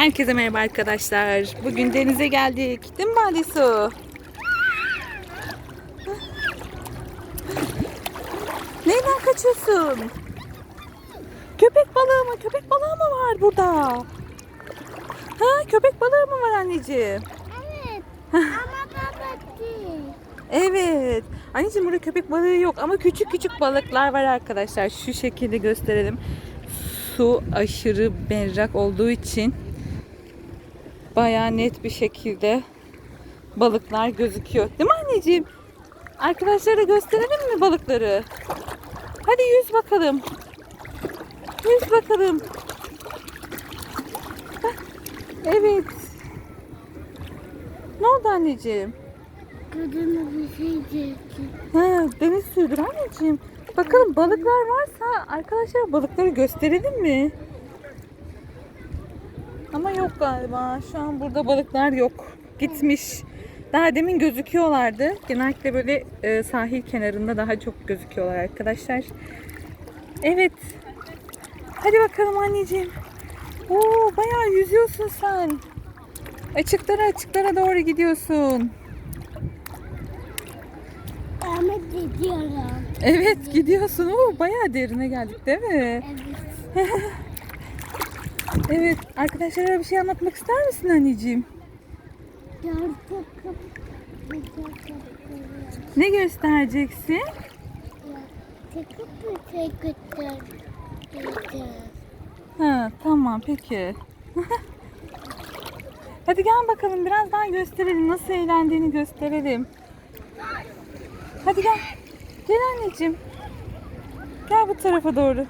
Herkese merhaba arkadaşlar. Bugün denize geldik. Değil mi Balisu? Neyden kaçıyorsun? Köpek balığı mı? Köpek balığı mı var burada? Ha, köpek balığı mı var anneciğim? Evet. Ama baba değil. Evet. Anneciğim burada köpek balığı yok ama küçük küçük balıklar var arkadaşlar. Şu şekilde gösterelim. Su aşırı berrak olduğu için bayağı net bir şekilde balıklar gözüküyor. Değil mi anneciğim? Arkadaşlara gösterelim mi balıkları? Hadi yüz bakalım. Yüz bakalım. Evet. Ne oldu anneciğim? Kadına bir şey çekti. Ha, deniz suyudur anneciğim. Bakalım balıklar varsa arkadaşlar balıkları gösterelim mi? Ama yok galiba. Şu an burada balıklar yok. Gitmiş. Daha demin gözüküyorlardı. Genellikle böyle e, sahil kenarında daha çok gözüküyorlar arkadaşlar. Evet. Hadi bakalım anneciğim. Oo, bayağı yüzüyorsun sen. Açıklara açıklara doğru gidiyorsun. Ama gidiyorum. Evet gidiyorsun. Oo, bayağı derine geldik değil mi? Evet. Evet. Arkadaşlara bir şey anlatmak ister misin anneciğim? Ne göstereceksin? Ha tamam peki. Hadi gel bakalım biraz daha gösterelim. Nasıl eğlendiğini gösterelim. Hadi gel. Gel anneciğim. Gel bu tarafa doğru.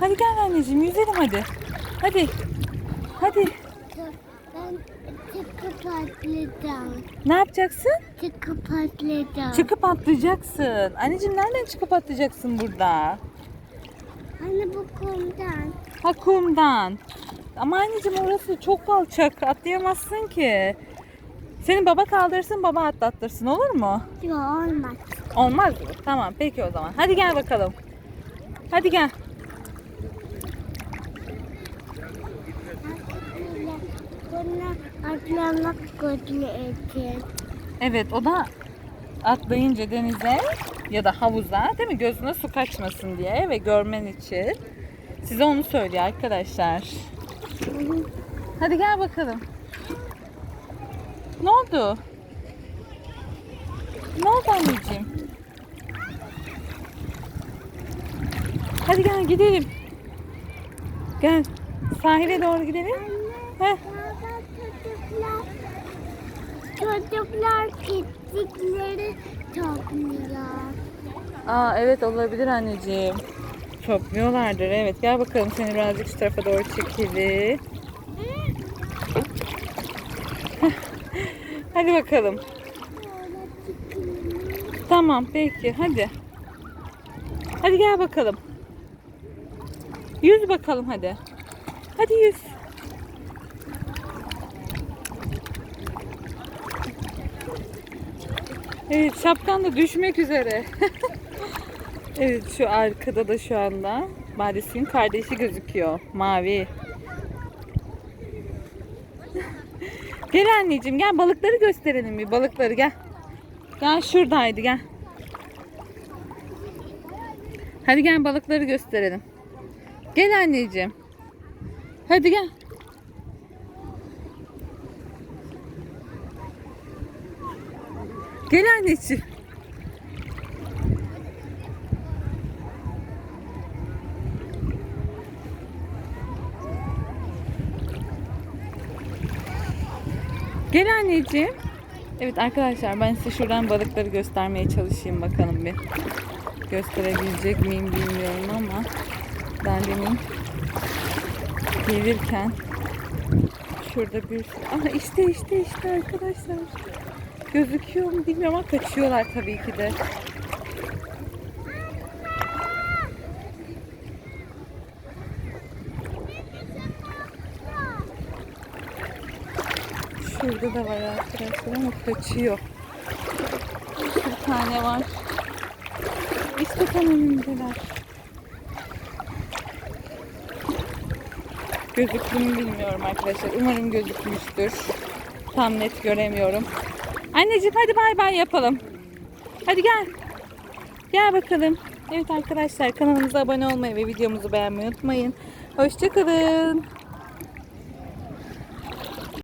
Hadi gel anneciğim yüzelim hadi. Hadi. Hadi. Ben tıkı patlayacağım. Ne yapacaksın? Tıkı patlayacağım. Çıkıp atlayacaksın. Anneciğim nereden çıkıp atlayacaksın burada? Anne bu kumdan. Ha kumdan. Ama anneciğim orası çok alçak. Atlayamazsın ki. Seni baba kaldırsın baba atlattırsın olur mu? Yok olmaz. Olmaz mı? Tamam peki o zaman. Hadi gel bakalım. Hadi gel. Evet o da atlayınca denize ya da havuza değil mi gözüne su kaçmasın diye ve görmen için. Size onu söylüyor arkadaşlar. Hadi gel bakalım. Ne oldu? Ne oldu anneciğim? Hadi gel gidelim. Gel. Sahile doğru gidelim. Heh. Baba çocuklar çocuklar gittikleri topluyor. Aa evet olabilir anneciğim. Topluyorlardır evet. Gel bakalım seni birazcık şu tarafa doğru çekelim. hadi bakalım. Tamam peki hadi. Hadi gel bakalım. Yüz bakalım hadi. Hadi yüz. Evet şapkan da düşmek üzere. evet şu arkada da şu anda Bades'in kardeşi gözüküyor. Mavi. gel anneciğim gel balıkları gösterelim bir balıkları gel. Gel şuradaydı gel. Hadi gel balıkları gösterelim. Gel anneciğim. Hadi gel. Gel anneciğim. Gel anneciğim. Evet arkadaşlar ben size şuradan balıkları göstermeye çalışayım bakalım bir. Gösterebilecek miyim bilmiyorum ama ben demin gelirken şurada bir Aha işte işte işte arkadaşlar. Gözüküyor mu bilmiyorum ama kaçıyorlar tabii ki de. Şurada da var arkadaşlar ama kaçıyor. Bir tane var. İşte tam önümdeler. Gözüktü mü bilmiyorum arkadaşlar. Umarım gözükmüştür. Tam net göremiyorum. Anneciğim hadi bay bay yapalım. Hadi gel. Gel bakalım. Evet arkadaşlar kanalımıza abone olmayı ve videomuzu beğenmeyi unutmayın. Hoşçakalın.